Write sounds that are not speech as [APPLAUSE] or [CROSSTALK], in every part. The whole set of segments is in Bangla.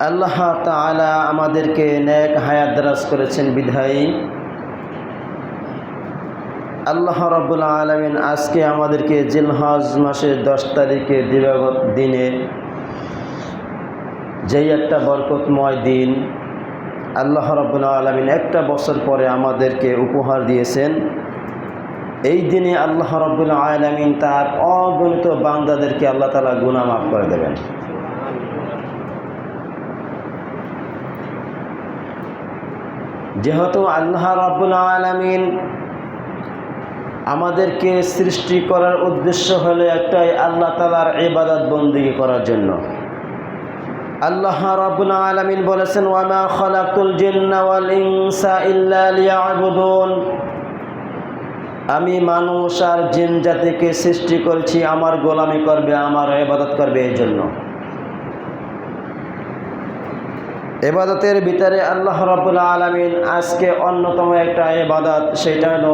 আল্লাহ তালা আমাদেরকে ন্যাক হায়াত করেছেন, বিধায়ী। আল্লাহ রব্বুল আলমিন আজকে আমাদেরকে জিলহজ মাসের দশ তারিখে দিবাগত দিনে যেই একটা বরকতময় দিন আল্লাহ রব্বুল আলমিন একটা বছর পরে আমাদেরকে উপহার দিয়েছেন। এই দিনে আল্লাহ রব্বুল আলমিন তার অগণিত বান্দাদেরকে আল্লাহ তালা গুণা মাফ করে দেবেন। যেহেতু আল্লাহ রব্বুল আলমিন আমাদেরকে সৃষ্টি করার উদ্দেশ্য হলো একটাই আল্লাহ তালার ইবাদত বন্দিগি করার জন্য। আল্লাহ রব্বুল আলমিন বলেছেন, ওয়ামা খলাকুল জিন্না ওয়াল ইনসা ইল্লা আমি মানুষ আর জিন জাতিকে সৃষ্টি করেছি, আমার গোলামি করবে, আমার ইবাদত করবে, এই জন্য। এবাদতের ভিতরে আল্লাহ রব্বুল আলমিন আজকে অন্যতম একটা এবাদত সেটা হলো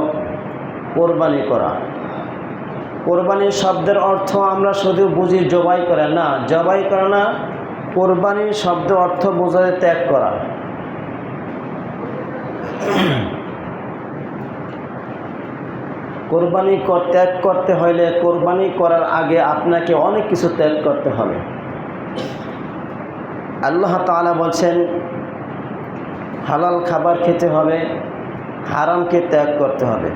কোরবানি করা। কোরবানি শব্দের অর্থ আমরা শুধু বুঝি জবাই করে না, জবাই করে না কোরবানির শব্দ অর্থ বোঝাতে ত্যাগ করা। কোরবানি ত্যাগ করতে হলে কোরবানি করার আগে আপনাকে অনেক কিছু ত্যাগ করতে হবে। আল্লাহ তালা বলছেন, হালাল খাবার খেতে হবে, হারামকে ত্যাগ করতে হবে।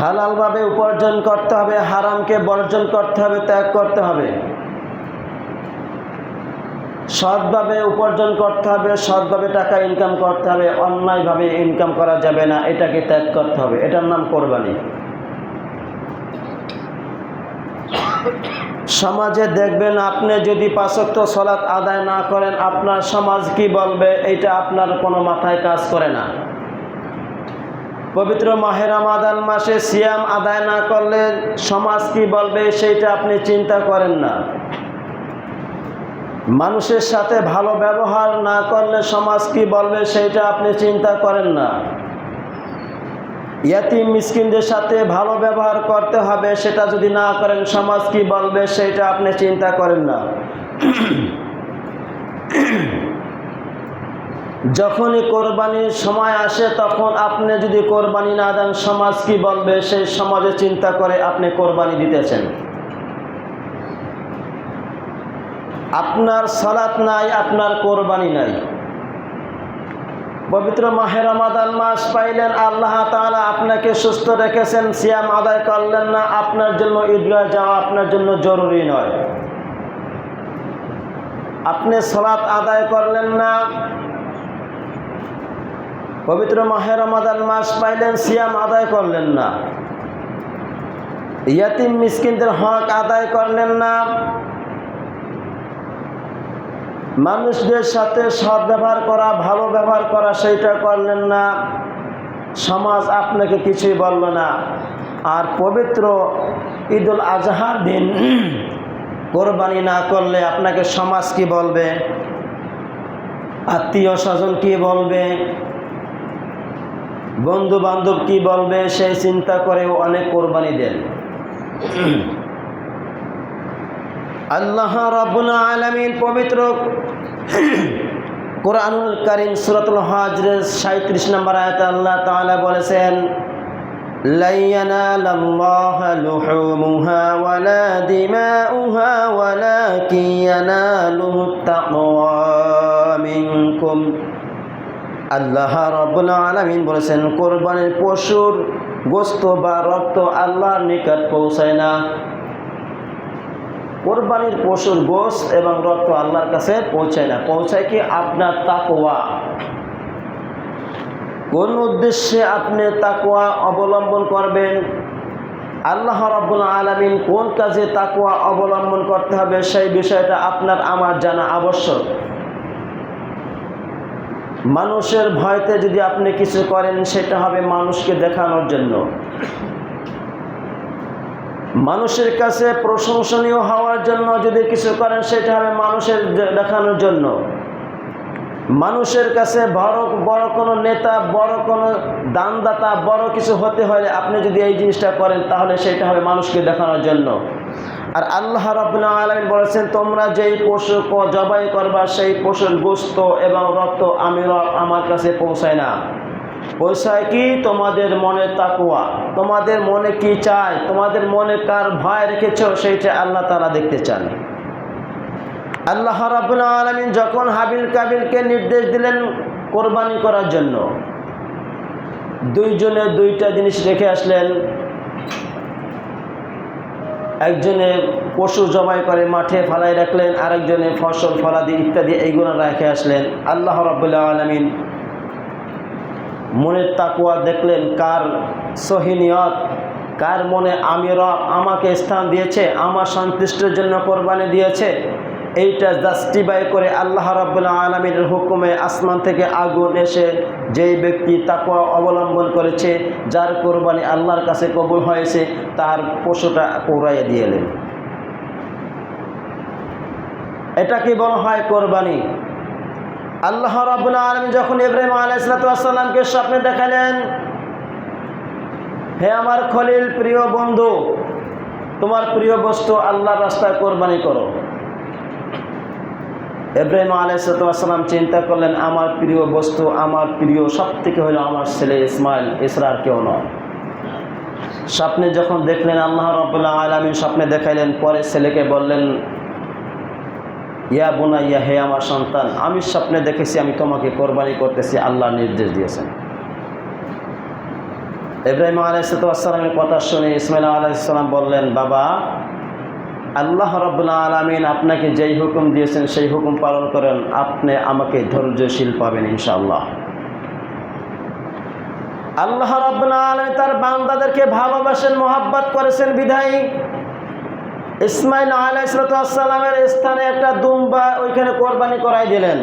হালালভাবে উপার্জন করতে হবে, হারামকে বর্জন করতে হবে, ত্যাগ করতে হবে। সৎভাবে উপার্জন করতে হবে, সৎভাবে টাকা ইনকাম করতে হবে, অন্যায়ভাবে ইনকাম করা যাবে না, এটাকে ত্যাগ করতে হবে। এটার নাম কোরবানি। সমাজে দেখবেন আপনি যদি পাঁচক্ত সলাৎ আদায় না করেন, আপনার সমাজ কি বলবে? এটা আপনার কোনো মাথায় কাজ করে না। পবিত্র মাহেরামাদান মাসে সিয়াম আদায় না করলে সমাজ কি বলবে? সেইটা আপনি চিন্তা করেন না। মানুষের সাথে ভালো ব্যবহার না করলে সমাজ কি বলবে? সেইটা আপনি চিন্তা করেন না। ইয়াতিম মিসকিনদের সাথে ভালো ব্যবহার করতে হবে, সেটা যদি না করেন সমাজ কি বলবে সেটা আপনি চিন্তা করেন না। যখনই কোরবানির সময় আসে, তখন আপনি যদি কোরবানি না দেন, সমাজ কি বলবে সেই সমাজে চিন্তা করে আপনি কোরবানি দিতেছেন। আপনার সালাত নাই, আপনার কোরবানি নাই। পবিত্র মাহের রমাদান মাস পাইলেন, আল্লাহ তাআলা আপনাকে সুস্থ রেখেছেন, সিয়াম আদায় করলেন না, আপনার জন্য ঈদগাহ যাওয়া আপনার জন্য জরুরি নয়। আপনি সলাৎ আদায় করলেন না, পবিত্র মাহের রমাদান মাস পাইলেন, সিয়াম আদায় করলেন না। ইয়াতিম মিসকিনদের হক আদায় করলেন না মানুষদের সাথে সৎ ব্যবহার করা, ভালো ব্যবহার করা সেইটা করলেন না। সমাজ আপনাকে কিছুই বলল না। আর পবিত্র ঈদুল আজহার দিন [CLEARS THROAT] কোরবানি না করলে আপনাকে সমাজ কি বলবে? আত্মীয় স্বজন কি বলবে? বন্ধু বান্ধব কি বলবে? সেই চিন্তা করেও অনেক কোরবানি দেন। [CLEARS THROAT] আল্লাহ রাব্বুল আলামিন পবিত্র কোরআনুল করিম সূরাতুল হাজরের 37 নম্বর আয়াতে আল্লাহ তাআলা বলেছেন لا ينال الله لحومها ولا دماؤها ولكن يناله التقوى منكم আল্লাহ রব্বুল আলামিন বলেছেন কোরবানির পশুর গোস্ত বা রক্ত আল্লাহর নিকট পৌঁছায় না কোরবানির পশুর গোস এবং রক্ত আল্লাহর কাছে পৌঁছায় না। পৌঁছায় কি আপনার তাকোয়া কোন উদ্দেশ্যে আপনি তাকোয়া অবলম্বন করবেন? আল্লাহ রব্বুল আলমিন কোন কাজে তাকোয়া অবলম্বন করতে হবে সেই বিষয়টা আপনার আমার জানা আবশ্যক। মানুষের ভয়তে যদি আপনি কিছু করেন, সেটা হবে মানুষকে দেখানোর জন্য। মানুষের কাছে প্রশংসনীয় হওয়ার জন্য যদি কিছু করেন, সেটা হবে মানুষের দেখানোর জন্য। মানুষের কাছে বড় বড় কোনো নেতা, বড় কোনো দানদাতা, বড় কিছু হতে হলে আপনি যদি এই জিনিসটা করেন, তাহলে সেটা হবে মানুষকে দেখানোর জন্য। আর আল্লাহ রবুল্লা আলমিন বলেছেন, তোমরা যেই পশু জবাই করবা, সেই পশুর গোস্ত এবং রক্ত আমি আমার কাছে পৌঁছায় না। পৌঁছায় কি তোমাদের মনে তাকুয়া তোমাদের মনে কি চায় তোমাদের মনে কার ভয় রেখেছ সেইটা আল্লাহ তারা দেখতে চান। আল্লাহ রাবুল আলমিন যখন হাবিল কাবিলকে নির্দেশ দিলেন কোরবানি করার জন্য, দুইজনে দুইটা জিনিস রেখে আসলেন। একজনে পশু জবাই করে মাঠে ফালাই রাখলেন, আরেকজনে ফসল, ফলাদি ইত্যাদি এইগুলো রেখে আসলেন। আল্লাহ রাবুল্লাহ আলমিন মনের তাকুয়া দেখলেন, কার সহিনিয়ত কার মনে আমি রব আমাকে স্থান দিয়েছে, আমার সন্তুষ্টের জন্য কোরবানি দিয়েছে, এইটা জাস্টিফাই করে আল্লাহ রাবুল্লাহ আলমীর হুকুমে আসমান থেকে আগুন এসে যেই ব্যক্তি তাকুয়া অবলম্বন করেছে, যার কোরবানি আল্লাহর কাছে কবুল হয়েছে, তার পশুটা পৌড়াইয়া দিয়ে এলেন। এটা কি বলা হয় কোরবানি? আল্লাহ রাবুল আলমী যখন ইব্রাহিম আলাইসালামকে স্বপ্নে দেখালেন, হে আমার খলিল, প্রিয় বন্ধু, তোমার প্রিয় বস্তু আল্লাহর রাস্তায় কোরবানি করো। ইব্রাহিম আলাইসালাম চিন্তা করলেন, আমার প্রিয় বস্তু, আমার প্রিয় সব থেকে হলো আমার ছেলে ইসমাইল ইসরার কেউ নয়। স্বপ্নে যখন দেখলেন, আল্লাহ রবুল্লাহ আলমী স্বপ্নে দেখাইলেন পরে ছেলেকে বললেন ইয়া বোনা ইয়া হে আমার সন্তান, আমি স্বপ্নে দেখেছি, আমি তোমাকে কোরবানি করতেছি, আল্লাহ নির্দেশ দিয়েছেন। ইব্রাহিম আলাইসালামের কথা শুনে ইসমাইল আলাইসালাম বললেন, বাবা, আল্লাহ রবুল্লা আলমিন আপনাকে যেই হুকুম দিয়েছেন, সেই হুকুম পালন করেন, আপনি আমাকে ধৈর্যশীল পাবেন ইনশাআল্লাহ। আল্লাহ রবুল্লা আলমী তার বান্দাদেরকে ভালোবাসেন, মোহাব্বত করেছেন, বিধায়ী। ইসমাইল আলাইসালামের স্থানে একটা দুম্বা ওইখানে কোরবানি করাই দিলেন।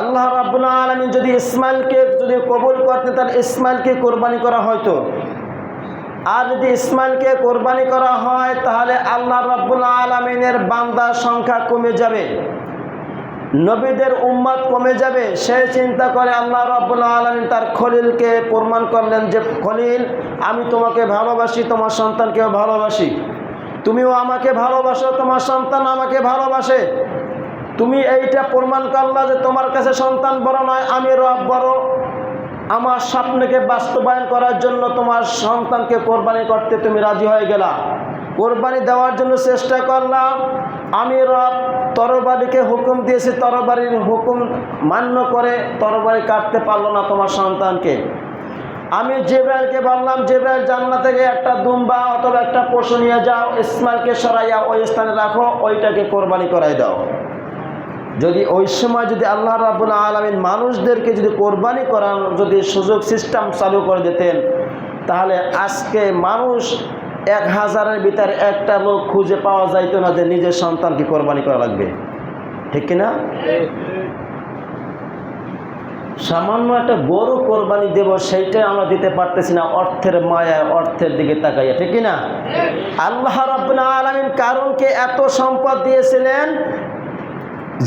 আল্লাহ রাবুল্লাহ আলমী যদি ইসমাইলকে যদি কবুল করতেন, তাহলে ইসমাইলকে কোরবানি করা হয়তো। আর যদি ইসমাইলকে কোরবানি করা হয়, তাহলে আল্লাহ রাবুল্লাহ আলমিনের বান্দার সংখ্যা কমে যাবে। নবীদের উম্মাদ কমে যাবে, সে চিন্তা করে আল্লাহ রাবুল্লাহ আলমিন তার খলিলকে প্রমাণ করলেন যে, খলিল, আমি তোমাকে ভালোবাসি, তোমার সন্তানকেও ভালোবাসি। তুমিও আমাকে ভালোবাসো, তোমার সন্তান আমাকে ভালোবাসে। তুমি এইটা প্রমাণ করলা যে, তোমার কাছে সন্তান বড় নয়, আমি রব বড়। আমার স্বপ্নকে বাস্তবায়ন করার জন্য তোমার সন্তানকে কোরবানি করতে তুমি রাজি হয়ে গেলা। কোরবানি দেওয়ার জন্য চেষ্টা করলাম। আমি রব তরবারিকে হুকুম দিয়েছি, তরবারির হুকুম মান্য করে তরবারি কাটতে পারল না তোমার সন্তানকে। আমি জেব্রাইলকে বললাম, জেব্রাইল জান্না থেকে একটা দুম্বা অথবা একটা পশু নিয়ে যাও, ইসমাইলকে সরাইয়া ওই স্থানে রাখো, ওইটাকে কোরবানি করাই দাও। যদি ওই সময় যদি আল্লাহ রাবুল আলমিন মানুষদেরকে যদি কোরবানি করানোর যদি সুযোগ, সিস্টেম চালু করে দিতেন, তাহলে আজকে মানুষ এক হাজারের ভিতরে একটা লোক খুঁজে পাওয়া যাইতো না যে নিজের সন্তানকে কোরবানি করা লাগবে। ঠিক কিনা? সামান্য একটা গরু কোরবানি দেব, সেইটাই আমরা দিতে পারতেছি না, অর্থের মায়ায়, অর্থের দিকে তাকাইয়া। ঠিক না আল্লাহ রাব্বুল আলামিন কারণকে এত সম্পদ দিয়েছিলেন,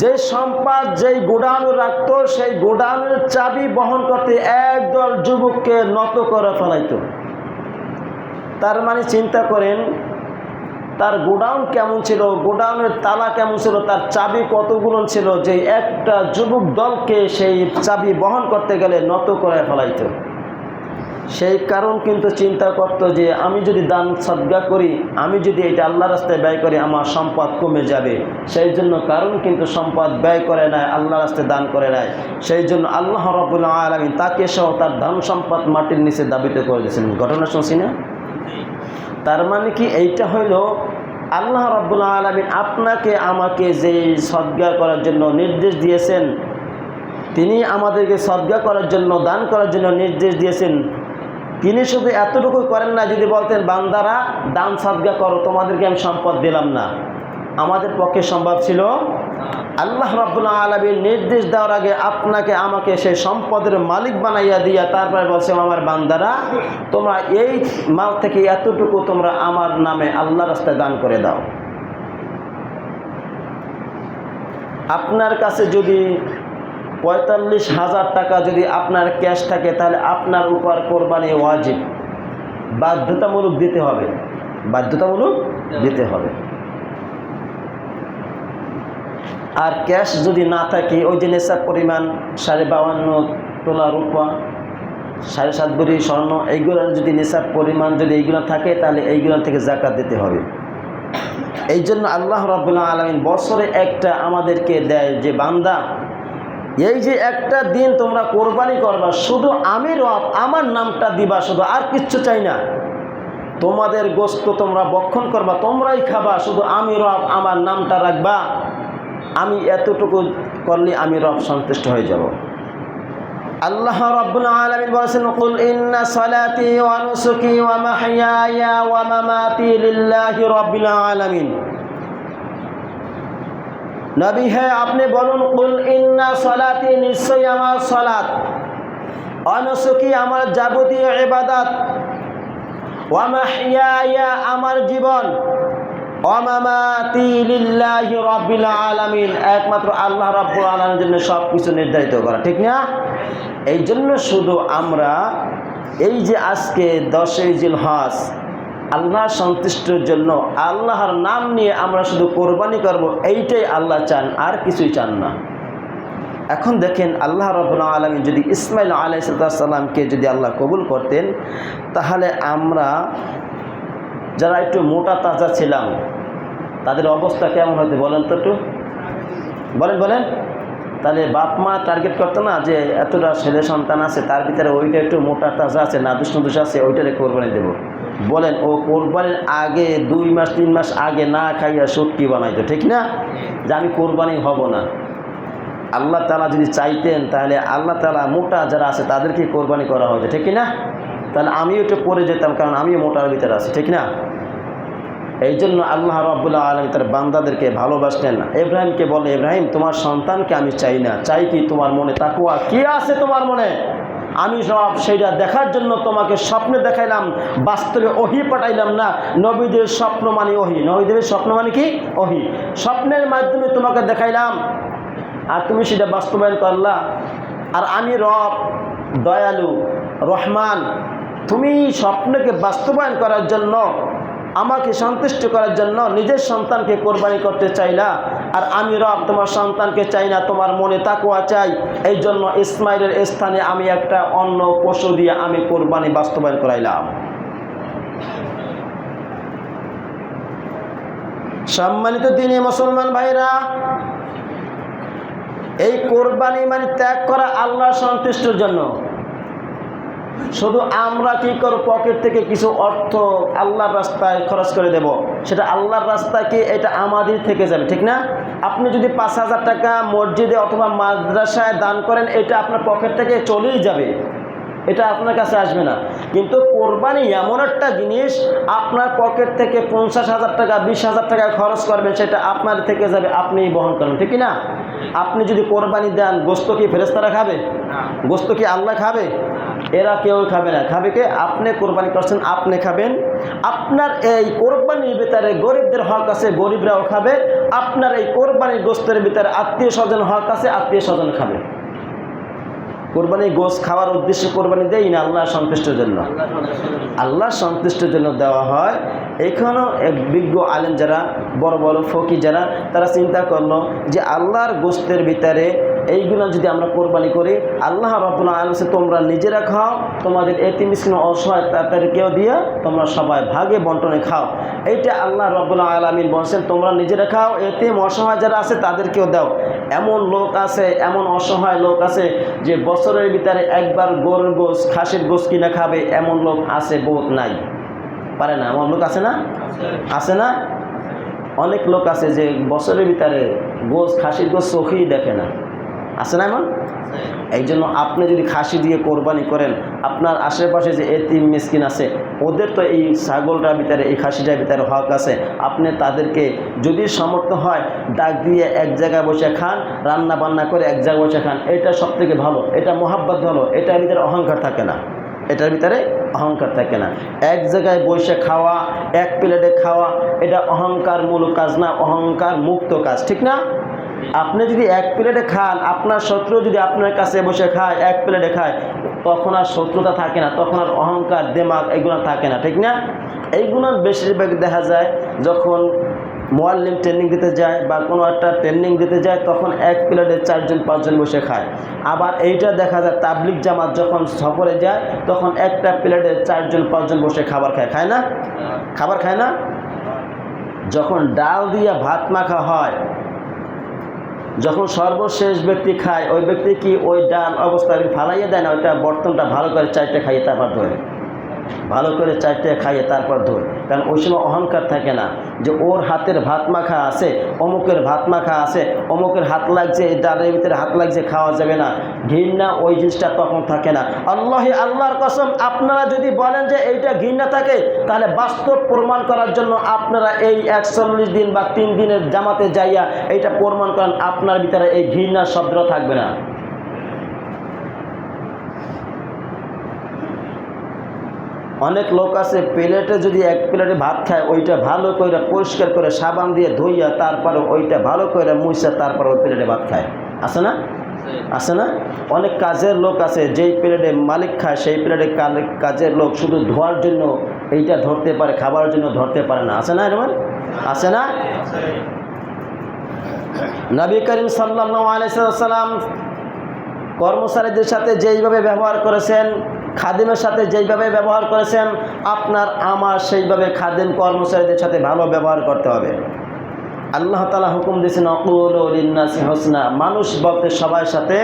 যে সম্পদ, যেই গোডাউন রাখতো, সেই গোডাউনের চাবি বহন করতে একদল যুবককে নত করে ফেলাইতো। তার মানে চিন্তা করেন, তার গোডাউন কেমন ছিল, গোডাউনের তালা কেমন ছিল, তার চাবি কতগুলো ছিল, যে একটা যুবক দলকে সেই চাবি বহন করতে গেলে নত করে ফেলাইতো। সেই কারণ কিন্তু চিন্তা করতো যে, আমি যদি দান সদ্গা করি, আমি যদি এটা আল্লাহ রাস্তায় ব্যয় করি, আমার সম্পদ কমে যাবে। সেই জন্য কারণ কিন্তু সম্পদ ব্যয় করে নেয় আল্লাহ রাস্তায় দান করে নেয়। সেই জন্য আল্লাহ রবুল্লাহ আলমী তাকে সহ তার ধন সম্পদ মাটির নিচে দাবিত করে দিয়েছেন ঘটনা শুনছি না? তার মানে কি এইটা হইল আল্লাহ রব্বুল্লা আলমিন আপনাকে আমাকে যে সদ্গা করার জন্য নির্দেশ দিয়েছেন, তিনি আমাদেরকে সদ্গা করার জন্য, দান করার জন্য নির্দেশ দিয়েছেন, তিনি শুধু এতটুকু করেন না, যদি বলতেন, বান্দারা দান সদ্গা করো, তোমাদেরকে আমি সম্পদ দিলাম না। আমাদের পক্ষে সম্ভব ছিল আল্লাহ রব্বুল্লাহ আলমীর নির্দেশ দেওয়ার আগে আপনাকে আমাকে সেই সম্পদের মালিক বানাইয়া দিয়া তারপরে বলছে আমার বান্দারা, তোমরা এই মাল থেকে এতটুকু তোমরা আমার নামে আল্লাহ রাস্তায় দান করে দাও। আপনার কাছে যদি পঁয়তাল্লিশ হাজার টাকা যদি আপনার ক্যাশ থাকে, তাহলে আপনার উপর কোরবানি ওয়াজিব। বাধ্যতামূলক দিতে হবে। বাধ্যতামূলক দিতে হবে। আর ক্যাশ যদি না থাকে, ওই যে নেশার পরিমাণ, সাড়ে বাউান্ন তোলা রূপা সাড়ে সাত ভরি স্বর্ণ, এইগুলোর যদি নেশার পরিমাণ যদি এইগুলো থাকে, তাহলে এইগুলো থেকে জাকাত দিতে হবে। এই জন্য আল্লাহ রব্বুল্লাহ আলমিন বছরে একটা আমাদেরকে দেয় যে, বান্দা, এই যে একটা দিন তোমরা কোরবানি করবা, শুধু আমি রব, আমার নামটা দিবা, শুধু আর কিচ্ছু চাই না। তোমাদের গোস্ত তোমরা বক্ষণ করবা, তোমরাই খাবা, শুধু আমি রব, আমার নামটা রাখবা। আমি এতটুকু করলে আমি রব সন্তুষ্ট হয়ে যাব। আল্লাহ রাব্বুল আলামিন বলেছেন, কুল ইন্না সালাতি ওয়া নুসুকি ওয়া মাহইয়ায়া ওয়া মামাতি লিল্লাহি রাব্বিল আলামিন। নবী হে, আপনি বলুন, কুল ইন্না সালাতি নিশ্চয়ই আমার সালাত। অনুসুকি আমার যাবতীয় ইবাদত। ওয়া মাহইয়ায়া আমার জীবন। আলামিন। একমাত্র আল্লাহ রাব্বুল আলামিনের জন্য সব কিছু নির্ধারিত করা, ঠিক না? এই জন্য শুধু আমরা এই যে আজকে দশই জিল হজ আল্লাহ সন্তুষ্টের জন্য আল্লাহর নাম নিয়ে আমরা শুধু কোরবানি করব, এইটাই আল্লাহ চান, আর কিছুই চান না। এখন দেখেন আল্লাহ রবুল্লা আলমী যদি ইসমাইল আলাইসাল্লামকে যদি আল্লাহ কবুল করতেন, তাহলে আমরা যারা একটু মোটা তাজা ছিলাম তাদের অবস্থা কেমন হতে বলেন তো একটু? বলেন বলেন। তাহলে বাপ মা টার্গেট করতো না যে এতটা ছেলে সন্তান আছে, তার ভিতরে ওইটা একটু মোটা তাজা আছে, না দুষ্ট দুষ আছে, ওইটারে কোরবানি দেবো। বলেন, ও কোরবানির আগে, দুই মাস, তিন মাস আগে না খাইয়া সত্যি বানাইতো, ঠিক না? যে আমি কোরবানি হব না। আল্লাহ তালা যদি চাইতেন, তাহলে আল্লাহ তালা মোটা যারা আছে, তাদেরকে কোরবানি করা হতো, ঠিক না? তাহলে আমিও একটু পরে যেতাম, কারণ আমিও মোটার ভিতরে আছি, ঠিক না? এই জন্য আল্লাহ রব্বুল্লাহ আলম তার বান্দাদেরকে ভালোবাসতেন ইব্রাহিমকে বলে, ইব্রাহিম, তোমার সন্তানকে আমি চাই না। চাই কি তোমার মনে তাকুয়া? কি আছে তোমার মনে? আমি সব সেইটা দেখার জন্য তোমাকে স্বপ্নে দেখাইলাম, বাস্তবে ওহি পাঠাইলাম না। নবীদের স্বপ্ন মানে ওহি। নবীদের স্বপ্ন মানে কি? ওহি। স্বপ্নের মাধ্যমে তোমাকে দেখাইলাম। আর তুমি সেটা বাস্তবায়ন করলা। আর আমি রব, দয়ালু, রহমান, তুমি স্বপ্নকে বাস্তবায়ন করার জন্য আমাকে সন্তুষ্ট করার জন্য নিজের সন্তানকে কোরবানি করতে চাই না। আর আমি রব তোমার সন্তানকে চাই না, তোমার মনে তাকুয়া চাই। এই জন্য ইসমাইলের স্থানে আমি একটা অন্য পশু দিয়ে আমি কোরবানি বাস্তবায়ন করাইলাম। সম্মানিত দিনী মুসলমান ভাইরা, এই কোরবানি মানে ত্যাগ করা আল্লাহ সন্তুষ্টের জন্য। শুধু আমরা কি করব পকেট থেকে কিছু অর্থ আল্লাহর রাস্তায় খরচ করে দেব? সেটা আল্লাহর রাস্তায় কি এটা আমাদের থেকে যাবে ঠিক না? আপনি যদি পাঁচ হাজার টাকা মসজিদে অথবা মাদ্রাসায় দান করেন এটা আপনার পকেট থেকে চলেই যাবে। এটা আপনার কাছে আসবে না। কিন্তু কোরবানি এমন একটা জিনিস আপনার পকেট থেকে পঞ্চাশ হাজার টাকা বিশ হাজার টাকা খরচ করবেন সেটা আপনার থেকে যাবে আপনিই বহন করবেন ঠিক না? আপনি যদি কোরবানি দেন গোস্ত কি ফেরেস্তারা খাবে? গোস্ত কি আল্লাহ খাবে? এরা কেউ খাবে না। খাবে কে? আপনি কোরবানি করছেন, আপনি খাবেন। আপনার এই কোরবানির ভিতরে গরিবদের হক আছে, গরিবরাও খাবে। আপনার এই কোরবানির গোস্তের ভিতরে আত্মীয় স্বজন হক আছে, আত্মীয় স্বজন খাবে। কোরবানি গোস খাওয়ার উদ্দেশ্যে কোরবানি দেয় না? আল্লাহ সন্তুষ্টের জন্য। আল্লাহ সন্তুষ্টের জন্য দেওয়া হয় এখানেও এক বিজ্ঞ আলেম যারা, বড় বড় ফকি যারা, তারা চিন্তা করল যে আল্লাহর গোস্তের ভিতরে এইগুলো যদি আমরা কোরবানি করি, আল্লাহ রব্বুল্লাহ আলমসে তোমরা নিজেরা খাও, তোমাদের এতি মিশ্রিন অসহায় তাদেরকেও দিয়ে তোমরা সবাই ভাগে বন্টনে খাও। এইটা আল্লাহ রব্বুল্লাহ আলমিন বলছেন, তোমরা নিজেরা খাও, এতিম, অসহায় যারা আছে তাদেরকেও দাও। এমন লোক আছে, এমন অসহায় লোক আছে যে বছরের ভিতরে একবার গরুর গোস খাসির গোস কিনে খাবে, এমন লোক আছে বহুত নাই। পারে না, এমন লোক আছে না? আছে না? অনেক লোক আছে যে বছরের ভিতরে গোস খাসির গোস চোখেই দেখে না। আছে না এমন? এই জন্য আপনি যদি খাসি দিয়ে কোরবানি করেন, আপনার আশেপাশে যে এতিম মিসকিন আছে, ওদের তো এই ছাগলটার ভিতরে, এই খাসিটার ভিতরে হক আছে। আপনি তাদেরকে যদি সামর্থ্য হয়, ডাক দিয়ে এক জায়গায় বসে খান রান্না বান্না করে এক জায়গায় বসে খান, এটা সব থেকে ভালো, এটা মোহাব্বত ভালো, এটার ভিতরে অহংকার থাকে না। এটার ভিতরে অহংকার থাকে না। এক জায়গায় বসে খাওয়া, এক প্লেটে খাওয়া, এটা অহংকার মূল কাজ না, অহংকার মুক্ত কাজ, ঠিক না? আপনি যদি এক প্লেটে খান, আপনার শত্রু যদি আপনার কাছে বসে খায়, এক প্লেটে খায়, তখন আর শত্রুতা থাকে না, তখন আর অহংকার দেমাগ এগুলো থাকে না, ঠিক না? এইগুলো বেশিরভাগ দেখা যায় যখন মোয়াল্লিম ট্রেনিং দিতে যায় বা কোনো একটা ট্রেনিং দিতে যায়, তখন এক প্লেটে চারজন, পাঁচজন বসে খায়। আবার এইটা দেখা যায় তাবলিক জামাত যখন সফরে যায়, তখন একটা প্লেটে চারজন, পাঁচজন বসে খাবার খায়। খায় না? খাবার খায় না? যখন ডাল দিয়ে ভাত মাখা হয়, যখন সর্বশেষ ব্যক্তি খায়, ওই ব্যক্তি কি ওই ডাল অবস্থায় ফালাইয়ে দেয় না? ওইটা বর্তনটা ভালো করে চারটে খাইয়ে তারপর ধরে। ভালো করে চারটে খাইয়ে তারপর ধরে কারণ ওই সময় অহংকার থাকে না যে ওর হাতের ভাত মাখা আছে, অমুকের ভাত মাখা আছে, অমুকের হাত লাগছে ডালের ভিতরে হাত লাগছে, খাওয়া যাবে না। ঘৃণা ওই জিনিসটা তখন থাকে না। আল্লাহ আল্লাহর কসম, আপনারা যদি বলেন যে এইটা ঘৃণা থাকে, তাহলে বাস্তব প্রমাণ করার জন্য আপনারা এই একচল্লিশ দিন বা তিন দিনের জামাতে যাইয়া এইটা প্রমাণ করেন, আপনার ভিতরে এই ঘৃণার শব্দ থাকবে না। অনেক লোক আছে, প্লেটে যদি এক প্লেটে ভাত খায়, ওইটা ভালো করে পরিষ্কার করে সাবান দিয়ে ধুইয়া তারপরে ওইটা ভালো করে মুইসা তারপর ওই প্লেটে ভাত খায়। আছে না? আছে না? অনেক কাজের লোক আছে, যেই প্লেটে মালিক খায়, সেই প্লেটে কাজের লোক শুধু ধোয়ার জন্য এইটা ধরতে পারে খাবার জন্য ধরতে পারে না। আছে না এরকম আছে না? নবী করিম আলাইসাল্লাম কর্মচারীদের সাথে যেইভাবে ব্যবহার করেছেন খাদিমের সাথে যেইভাবে ব্যবহার করেছেন, আপনার আমার সেইভাবে খাদিম কর্মচারীদের সাথে ভালো ব্যবহার করতে হবে। আল্লাহ তালা হুকুম দিয়েছেন, অকুল ইন্নাসি হোসনা। মানুষ বলতে সবার সাথে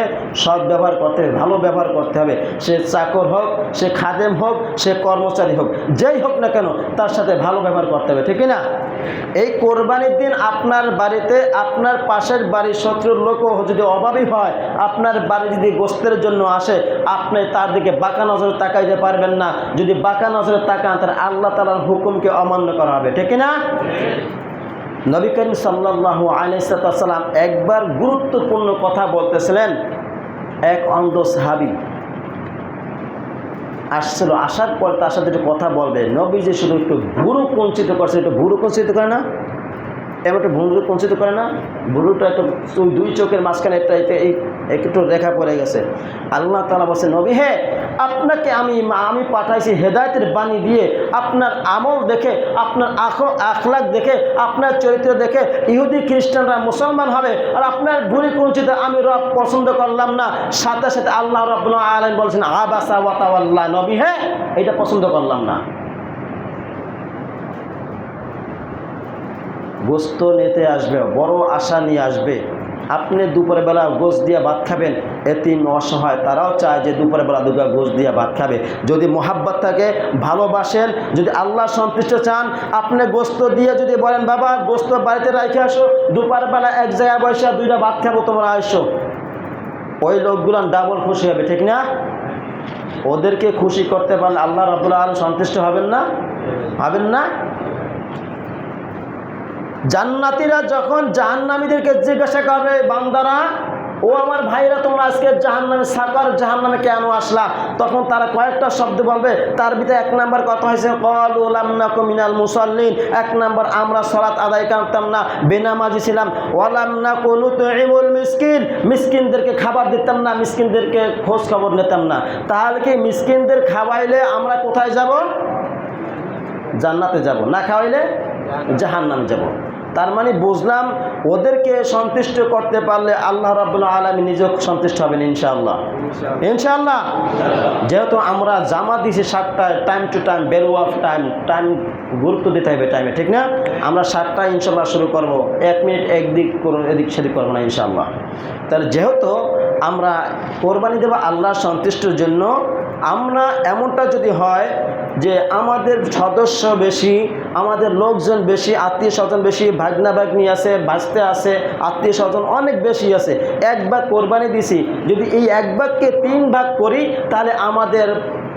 সৎ ব্যবহার করতে হবে, ভালো ব্যবহার করতে হবে। সে চাকর হোক, সে খাদেম হোক, সে কর্মচারী হোক, যেই হোক না কেন, তার সাথে ভালো ব্যবহার করতে হবে, ঠিক না এই কোরবানির দিন আপনার বাড়িতে, আপনার পাশের বাড়ির শত্রুর লোকও যদি অভাবী হয়, আপনার বাড়ি যদি গোস্তের জন্য আসে, আপনি তার দিকে বাঁকা নজরে তাকাইতে পারবেন না। যদি বাঁকা নজরে তাকান, তাহলে আল্লাহ তালার হুকুমকে অমান্য করা হবে, ঠিক না নবী করিম সাল্লাহ আলাইসাল্লাম একবার গুরুত্বপূর্ণ কথা বলতেছিলেন। এক অন্ধ সাহাবি আসছিল, আসার পর তার সাথে একটু কথা বলবে। নবী যে শুধু একটু ভুরু কঞ্চিত করছে, একটু ভুরু কঞ্চিত করে না এমন একটা ভুরু কঞ্চিত করে না। ভুরুটা একটু দুই চোখের মাঝখানে একটা এই একটু রেখা পড়ে গেছে। আল্লাহ তালা বলছে, নবী, হে, আপনাকে আমি আমি পাঠাইছি হেদায়তের বাণী দিয়ে। আপনার আমল দেখে, আপনার আখ আখলাক দেখে, আপনার চরিত্র দেখে ইহুদি খ্রিস্টানরা মুসলমান হবে। আর আপনার ভুরি কুঞ্চিত আমি রব পছন্দ করলাম না। সাথে সাথে আল্লাহ রব্লা আলম বলছেন, আবাসা ওয়াতাওয়াল্লাহ। নবী, হে, এটা পছন্দ করলাম না। গোস্ত নিতে আসবে, বড় আশা নিয়ে আসবে। আপনি দুপুরে বেলা গোস দিয়ে ভাত খাবেন, এতিম অসহায়। তারাও চায় যে দুপুরে বেলা দুগা গোস দিয়ে ভাত খাবে। যদি মোহাব্বত থাকে, ভালোবাসেন। যদি আল্লাহ সন্তুষ্ট চান, আপনি গোস্ত দিয়ে যদি বলেন, বাবা, গোস্ত বাড়িতে রেখে আসো দুপুর বেলা এক জায়গায় বসে দুইটা ভাত খাব, তোমরা আসো। ওই লোকগুলো ডাবল খুশি হবে, ঠিক না? ওদেরকে খুশি করতে পারলে আল্লাহ রবুল্লা আলম সন্তুষ্ট হবেন না? হবেন না? জান্নাতিরা যখন জাহান্নামীদেরকে জিজ্ঞাসা করবে, বান্দারা, ও আমার ভাইরা, তোমরা আজকে জাহান্নামে সাকার জাহান্নামে কেন আসলা? তখন তারা কয়েকটা শব্দ বলবে। তার ভিতরে এক নাম্বার কথা হয়েছে কলামনাকু মিনাল মুসল্লিন। এক নাম্বার, আমরা সলাৎ আদায় করতাম না, বেনামাজি ছিলাম। ওয়ালামনা কোনো তৈমুল মিসকিন। মিসকিনদেরকে খাবার দিতাম না, মিসকিনদেরকে খোঁজ খবর নিতাম না। তাহলে কি মিসকিনদের খাওয়াইলে আমরা কোথায় যাব? জান্নাতে যাব। না খাওয়াইলে? জাহান্নাম যাব। তার মানে বুঝলাম ওদেরকে সন্তুষ্ট করতে পারলে আল্লাহ রাবুল্লাহ আলমী নিজেও সন্তুষ্ট হবেন ইনশাআল্লাহ। ইনশাআল্লাহ। যেহেতু আমরা জামা দিছি সাতটায় টাইম টু টাইম বেরো অফ টাইম টাইম গুরুত্ব দিতে হবে টাইমে ঠিক না? আমরা সাতটায় ইনশাল্লাহ শুরু করব। এক মিনিট একদিক করুন এদিক সেদিক করব না ইনশাআল্লাহ। তাহলে যেহেতু আমরা কোরবানি দেবো আল্লাহ সন্তুষ্টির জন্য আমরা এমনটা যদি হয় যে আমাদের সদস্য বেশি, আমাদের লোকজন বেশি, আত্মীয় স্বজন বেশি, ভাগনা ভাগ্নি আছে, বাঁচতে আছে, আত্মীয় স্বজন অনেক বেশি আছে, এক ভাগ কোরবানি দিছি, যদি এই এক ভাগকে তিন ভাগ করি, তাহলে আমাদের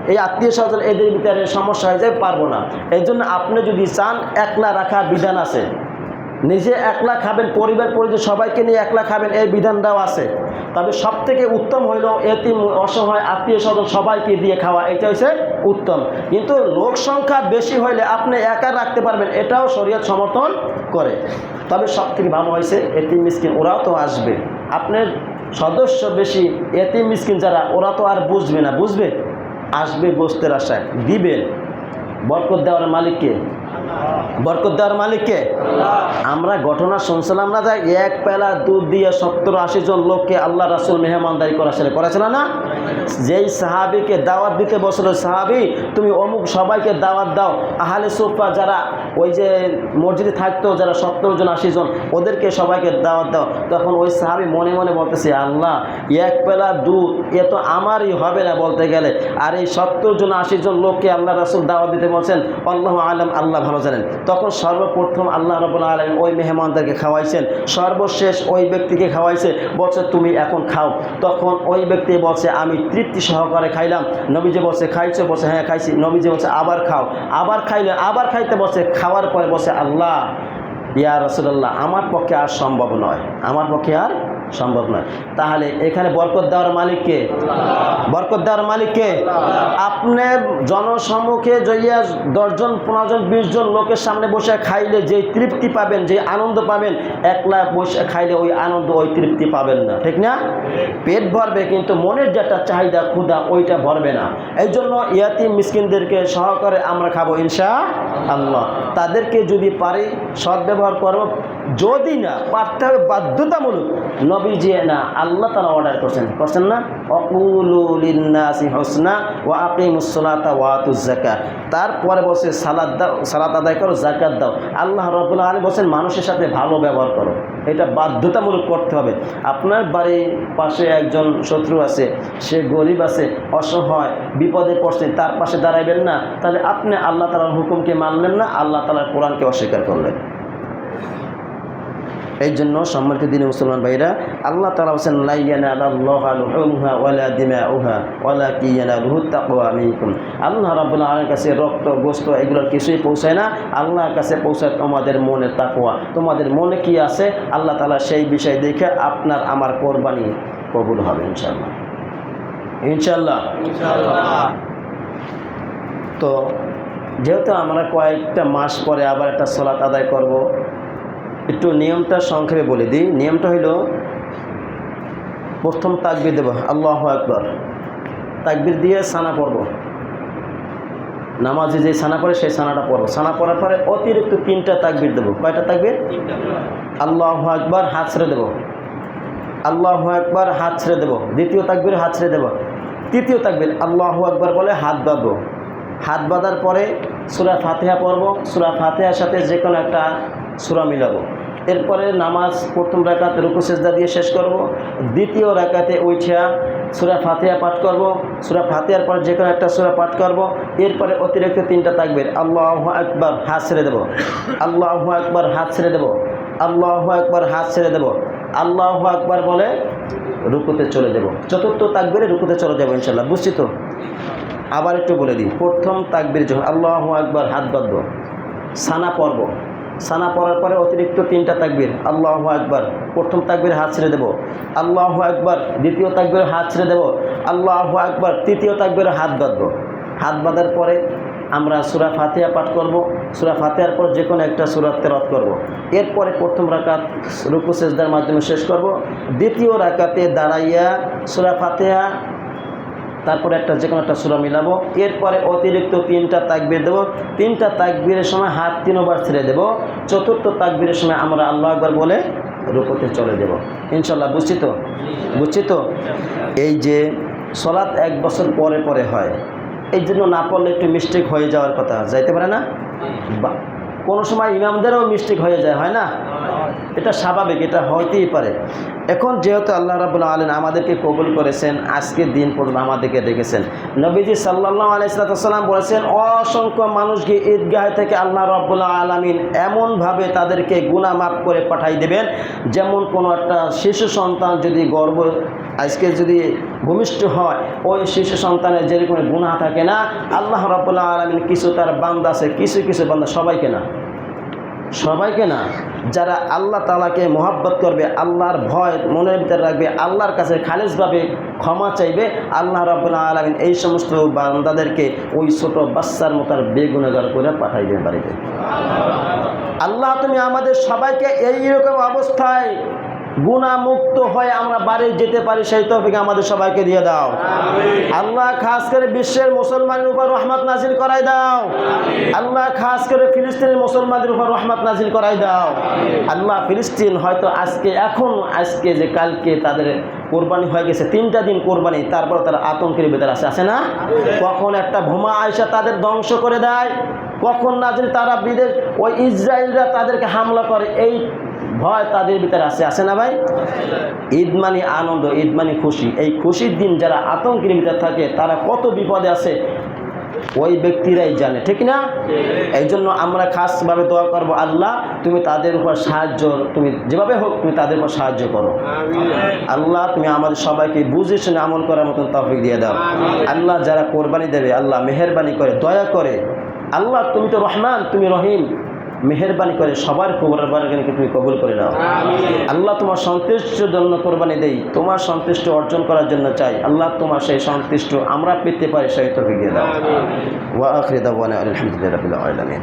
এই আত্মীয় স্বজন এদের ভিতরে সমস্যা হয়ে যায়, পারব না। এই জন্য আপনি যদি চান, একলা রাখা বিধান আছে। নিজে একলা খাবেন, পরিবার পরিজন সবাইকে নিয়ে একলা খাবেন, এই বিধানটাও আছে। তবে সব থেকে উত্তম হইল এতিম, অসহায়, আত্মীয় স্বজন সবাইকে দিয়ে খাওয়া। এটা হচ্ছে উত্তম। কিন্তু লোক সংখ্যা বেশি হইলে আপনি একা রাখতে পারবেন, এটাও শরীয়ত সমর্থন করে। তবে সব থেকে ভালো হয়েছে এতিম মিসকিন, ওরাও তো আসবে। আপনার সদস্য বেশি এতিম মিসকিন যারা, ওরা তো আর বুঝবে না। বুঝবে? আসবে গোস্তের আশায়। দিবেন। বরকত দেওয়ার মালিককে। বরকত দেওয়ার মালিককে আমরা ঘটনা শুনছিলাম না যে এক পেলা দুধ দিয়ে সত্তর আশি জন লোককে আল্লাহ রাসুল মেহমানদারি করাছিল। করেছিল না? যেই সাহাবিকে দাওয়াত দিতে বসল সাহাবি, তুমি অমুক সবাইকে দাওয়াত দাও। আহলে সুফা যারা ওই যে মসজিদে থাকতো, যারা সত্তর জন, আশি জন, ওদেরকে সবাইকে দাওয়াত দাও। তখন ওই সাহাবি মনে মনে বলতেছে, আল্লাহ, এক পেলা দুধ এ তো আমারই হবে না বলতে গেলে। আর এই সত্তর জন, আশি জন লোককে আল্লাহ রাসুল দাওয়াত দিতে বলছেন, আল্লাহ আলম, আল্লাহ ভালো জানেন। তখন সর্বপ্রথম আল্লাহ রবুল্লা আলম ওই মেহমানদেরকে খাওয়াইছেন। সর্বশেষ ওই ব্যক্তিকে খাওয়াইছে, বলছে, তুমি এখন খাও। তখন ওই ব্যক্তি বলছে, আমি তৃপ্তি সহকারে খাইলাম। নবীজি বলছে, খাইছো? বসে হ্যাঁ খাইছি। নবীজি বলছে, আবার খাও। আবার খাইলে, আবার খাইতে বসে খাওয়ার পরে বসে আল্লাহ, ইয়া রসুল্লাহ আমার পক্ষে আর সম্ভব নয়। আমার পক্ষে আর সম্ভব নয় তাহলে এখানে বরকত দেওয়ার মালিককে বরকত দেওয়ার মালিককে আপনি জনসম্মুখে জইয়া দশজন পনেরো জন বিশ জন লোকের সামনে বসে খাইলে যে তৃপ্তি পাবেন, যে আনন্দ পাবেন, একলা বসে খাইলে ওই আনন্দ, ওই তৃপ্তি পাবেন না। ঠিক না? পেট ভরবে কিন্তু মনের যেটা চাহিদা, ক্ষুধা, ওইটা ভরবে না। এই জন্য ইয়াতি মিসকিনদেরকে সহকারে আমরা খাব ইনশা আল্লাহ তাদেরকে যদি পারি, সদ্ব্যবহার করব যদি না পারতে হবে বাধ্যতামূলক নবীজি না আল্লাহ তারা অর্ডার করছেন। করছেন না? অকুলিনাসি হোসনা ও আকিমুসলাতা ওয়াতুজাকা তারপরে বসে সালাদ দাও সালাদ আদায় করো জাকাত দাও। আল্লাহ রবুল্লা আলী বলছেন, মানুষের সাথে ভালো ব্যবহার করো। এটা বাধ্যতামূলক করতে হবে। আপনার বাড়ির পাশে একজন শত্রু আছে, সে গরিব আছে, অসহায়, বিপদে পড়ছে, তার পাশে দাঁড়াইবেন না। তাহলে আপনি আল্লাহ তালার হুকুমকে মানলেন না, আল্লাহ তালার কোরআনকে অস্বীকার করলেন। এই জন্য সম্মানিত দিনে মুসলমান ভাইরা, আল্লাহ তালা হোসেন আল্লাহ রাবুল্লাহ কাছে রক্ত গোস্ত এগুলোর কিছুই পৌঁছায় না। আল্লাহর কাছে পৌঁছায় তোমাদের মনে তাকোয়া তোমাদের মনে কি আছে? আল্লাহ তালা সেই বিষয় দেখে আপনার আমার কোরবানি কবুল হবে ইনশাল্লাহ ইনশাল্লাহ তো যেহেতু আমরা কয়েকটা মাস পরে আবার একটা সলাত আদায় করব একটু নিয়মটা সংক্ষেপে বলে দিই। নিয়মটা হইল প্রথম তাকবির দেব আল্লাহ একবার তাকবির দিয়ে সানা পড়ব। নামাজে যে সানা পড়ে সেই সানাটা পড়ব। সানা পড়ার পরে অতিরিক্ত তিনটা তাকবির দেবো। কয়টা তাকবির? আল্লাহ একবার হাত ছেড়ে দেবো। আল্লাহ একবার হাত ছেড়ে দেবো। দ্বিতীয় তাকবির হাত ছেড়ে দেবো। তৃতীয় তাকবির আল্লাহ একবার বলে হাত বাঁধবো। হাত বাঁধার পরে সুরা ফাতেহা পড়ব। সুরা ফাতেহার সাথে যে কোনো একটা সুরা মিলাবো। এরপরে নামাজ প্রথম রাকাতে, রুকু, সেজদা দিয়ে শেষ করব। দ্বিতীয় রাকাতে উঠা সুরা ফাতেহা পাঠ করব। সুরা ফাতেহার পর যে কোনো একটা সুরা পাঠ করব। এরপরে অতিরিক্ত তিনটা থাকবে আল্লাহ একবার হাত ছেড়ে দেবো। আল্লাহ একবার হাত ছেড়ে দেবো। আল্লাহ একবার হাত ছেড়ে দেবো। আল্লাহ একবার বলে রুকুতে চলে যাব। চতুর্থ তাকবিরে রুকুতে চলে যাব ইনশাল্লাহ বুঝছি তো? আবার একটু বলে দিই। প্রথম তাকবির যখন আল্লাহ একবার হাত বাঁধব, সানা পর্ব সানা পড়ার পরে অতিরিক্ত তিনটা তাকবির, আল্লাহ একবার প্রথম তাকবির হাত ছেড়ে দেবো, আল্লাহ একবার দ্বিতীয় তাকবির হাত ছেড়ে দেবো, আল্লাহ একবার তৃতীয় তাকবির হাত বাঁধবো। হাত বাঁধার পরে আমরা সুরা ফাতেহা পাঠ করব, সুরা ফাতেহার পর যে কোনো একটা সুরাত তেরত করব। এরপরে প্রথম রাকাত রুকু, সেজদার মাধ্যমে শেষ করব। দ্বিতীয় রাকাতে দাঁড়াইয়া সুরা ফাতেহা তারপরে একটা যে কোনো একটা সুরা মিলাবো। এরপরে অতিরিক্ত তিনটা তাকবির দেবো। তিনটা তাকবীরের সময় হাত তিনবার ছেড়ে দেবো। চতুর্থ তাকবীরের সময় আমরা আল্লাহ একবার বলে রূপতে চলে দেব। ইনশাল্লাহ বুঝছি তো? বুঝছি তো? এই যে সলাৎ এক বছর পরে পরে হয়, এই জন্য না পড়লে একটু মিস্টেক হয়ে যাওয়ার কথা। যাইতে পারে না? কোনো সময় ইমামদেরও মিস্টেক হয়ে যায়, হয় না? এটা স্বাভাবিক, এটা হইতেই পারে। এখন যেহেতু আল্লাহ রাবুল্লাহ আলম আমাদেরকে কবুল করেছেন, আজকের দিন পর্যন্ত আমাদেরকে ডেকেছেন নবীজি সাল্লাহ আলাইসালাম বলেছেন, অসংখ্য মানুষকে ঈদগাহ থেকে আল্লাহ রব্বুল্লাহ আলমিন এমনভাবে তাদেরকে গুণা মাফ করে পাঠাই দেবেন, যেমন কোনো একটা শিশু সন্তান যদি গর্ব আজকে যদি ভূমিষ্ঠ হয়, ওই শিশু সন্তানের যেরকম গুণা থাকে না, আল্লাহ রব্বুল্লাহ আলমিন কিছু তার বান্দা আছে, কিছু কিছু বান্দা সবাইকে না। সবাইকে না, যারা আল্লাহ তালাকে মোহাব্বত করবে, আল্লাহর ভয় মনের ভিতরে রাখবে, আল্লাহর কাছে খালেজভাবে ক্ষমা চাইবে, আল্লাহ রব্বুল্লাহ আলমিন এই সমস্ত বান্দাদেরকে ওই ছোট বাচ্চার মতো বেগুনাগার করে পাঠাই দেবে বাড়িতে। আল্লাহ তুমি আমাদের সবাইকে এইরকম অবস্থায় গুণামুক্ত হয়ে আমরা বাড়ি যেতে পারি সেই তৌফিক আমাদের সবাইকে দিয়ে দাও। আল্লাহ খাস করে বিশ্বের মুসলমানের উপর রহমত নাজিল করাই দাও। আল্লাহ খাস করে ফিলিস্তিনের মুসলমানদের উপর রহমত নাজিল করাই দাও। আল্লাহ ফিলিস্তিন হয়তো আজকে এখন আজকে যে কালকে তাদের কোরবানি হয়ে গেছে তিনটা দিন কোরবানি তারপর তারা আতঙ্কের ভেতরে আসে আছে না? কখন একটা ভোমা আয়সা তাদের ধ্বংস করে দেয় কখন না যদি তারা বিদেশ ওই ইসরায়েলরা তাদেরকে হামলা করে এই ভয় তাদের ভিতরে আছে আছে না ভাই? ঈদ মানে আনন্দ, ঈদ মানে খুশি। এই খুশির দিন যারা আতঙ্কের ভিতরে থাকে, তারা কত বিপদে আছে, ওই ব্যক্তিরাই জানে, ঠিক না? এই জন্য আমরা খাসভাবে দোয়া করব, আল্লাহ, তুমি তাদের উপর সাহায্য, তুমি যেভাবে হোক, তুমি তাদের উপর সাহায্য করো। আল্লাহ, তুমি আমাদের সবাইকে বুঝে শুনে আমল করার মতন তফিক দিয়ে দাও। আল্লাহ, যারা কোরবানি দেবে, আল্লাহ মেহরবানি করে, দয়া করে। আল্লাহ, তুমি তো রহমান, তুমি রহিম। মেহরবানি করে সবার কোরবানিকে তুমি কবুল করে নাও। আল্লাহ তোমার সন্তুষ্ট জন্য কোরবানি দেই তোমার সন্তুষ্ট অর্জন করার জন্য চাই। আল্লাহ তোমার সেই সন্তুষ্ট আমরা পেতে পারি সেই তোকে দিয়ে দাও। ওয়া আখির দাওয়ানা আলহামদুলিল্লাহ আলামিন।